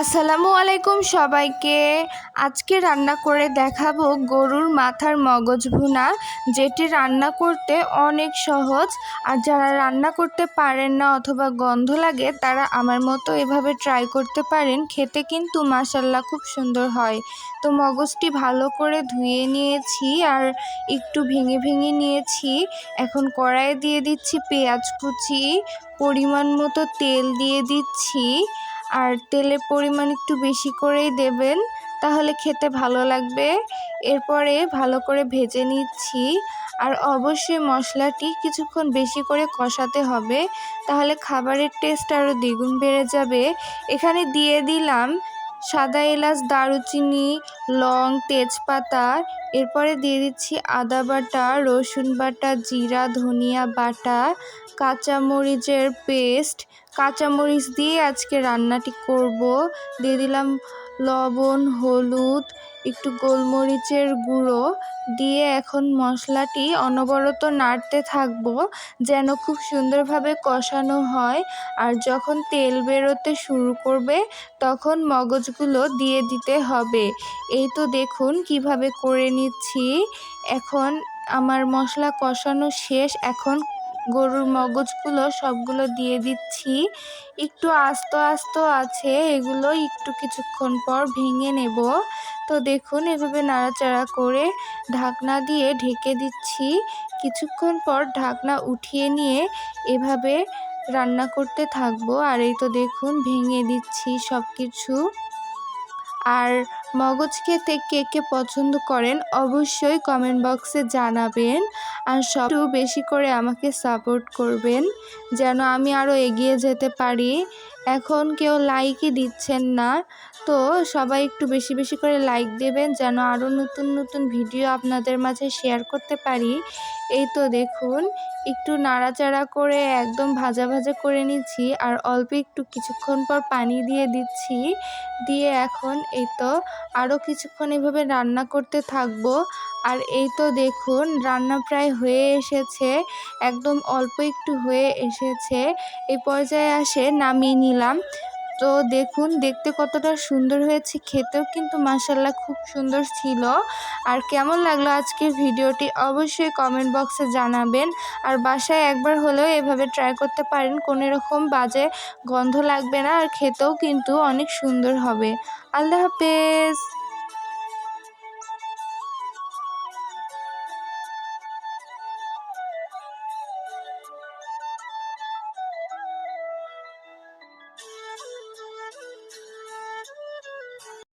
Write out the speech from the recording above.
আসসালামু আলাইকুম সবাইকে। আজকে রান্না করে দেখাবো গরুর মাথার মগজ ভুনা, যেটি রান্না করতে অনেক সহজ। আর যারা রান্না করতে পারেন না অথবা গন্ধ লাগে, তারা আমার মতো এভাবে ট্রাই করতে পারেন। খেতে কিন্তু মাসাল্লা খুব সুন্দর হয়। তো মগজটি ভালো করে ধুয়ে নিয়েছি আর একটু ভেঙে ভেঙে নিয়েছি। এখন কড়াইয়ে দিয়ে দিচ্ছি পেঁয়াজ কুচি, পরিমাণ মতো তেল দিয়ে দিচ্ছি। আর তেলের পরিমাণ একটু বেশি করেই দেবেন, তাহলে খেতে ভালো লাগবে। এরপরে ভালো করে ভেজে নিচ্ছি। আর অবশ্যই মশলাটি কিছুক্ষণ বেশি করে কষাতে হবে, তাহলে খাবারের টেস্ট আরও দ্বিগুণ বেড়ে যাবে। এখানে দিয়ে দিলাম সাদা এলাচ, দারুচিনি, লং, তেজপাতা এরপরে দিয়ে দিচ্ছি আদা বাটা, রসুন বাটা, জিরা, ধনিয়া বাটা, কাঁচামরিচের পেস্ট। কাঁচামরিচ দিয়ে আজকে রান্নাটি করব। দিয়ে দিলাম লবণ, হলুদ, একটু গোলমরিচের গুঁড়ো দিয়ে এখন মশলাটি অনবরত নাড়তে থাকব যেন খুব সুন্দরভাবে কষানো হয়। আর যখন তেল বেরোতে শুরু করবে, তখন মগজগুলো দিয়ে দিতে হবে। এই তো দেখুন কীভাবে করে নিচ্ছি। এখন আমার মশলা কষানো শেষ, এখন গরুর মগজগুলো সবগুলো দিয়ে দিচ্ছি। একটু আস্ত আস্ত আছে, এগুলো একটু কিছুক্ষণ পর ভেঙে নেব। তো দেখুন, এভাবে নাড়াচাড়া করে ঢাকনা দিয়ে ঢেকে দিচ্ছি। কিছুক্ষণ পর ঢাকনা উঠিয়ে নিয়ে এভাবে রান্না করতে থাকব। আর এই তো দেখুন, ভেঙে দিচ্ছি সব কিছু আর মগজ খেতে কে কে পছন্দ করেন অবশ্যই কমেন্ট বক্সে জানাবেন। আর সব বেশি করে আমাকে সাপোর্ট করবেন, যেন আমি আরও এগিয়ে যেতে পারি। এখন কেউ লাইকই দিচ্ছেন না, তো সবাই একটু বেশি বেশি করে লাইক দেবেন, যেন আরও নতুন নতুন ভিডিও আপনাদের মাঝে শেয়ার করতে পারি। এই তো দেখুন, একটু নাড়াচাড়া করে একদম ভাজা ভাজা করে নিচ্ছি, আর অল্প একটু কিছুক্ষণ পর পানি দিয়ে দিচ্ছি। দিয়ে এখন এই তো আরও কিছুক্ষণ এভাবে রান্না করতে থাকব। আর এই তো দেখুন, রান্না প্রায় হয়ে এসেছে, একদম অল্প একটু হয়ে এসেছে। এই পর্যায়ে আসে নামিয়ে নিলাম। তো দেখুন, দেখতে কতটা সুন্দর হয়েছে। খেতেও কিন্তু মাসাল্লাহ খুব সুন্দর ছিল। আর কেমন লাগল আজকের ভিডিওটি অবশ্যই কমেন্ট বক্সে জানাবেন। আর বাসায় একবার হলেও এভাবে ট্রাই করতে পারেন, কোনো রকম বাজে গন্ধ লাগবে না। আর খেতেও কিন্তু অনেক সুন্দর হবে। আল্লাহ হাফেজ!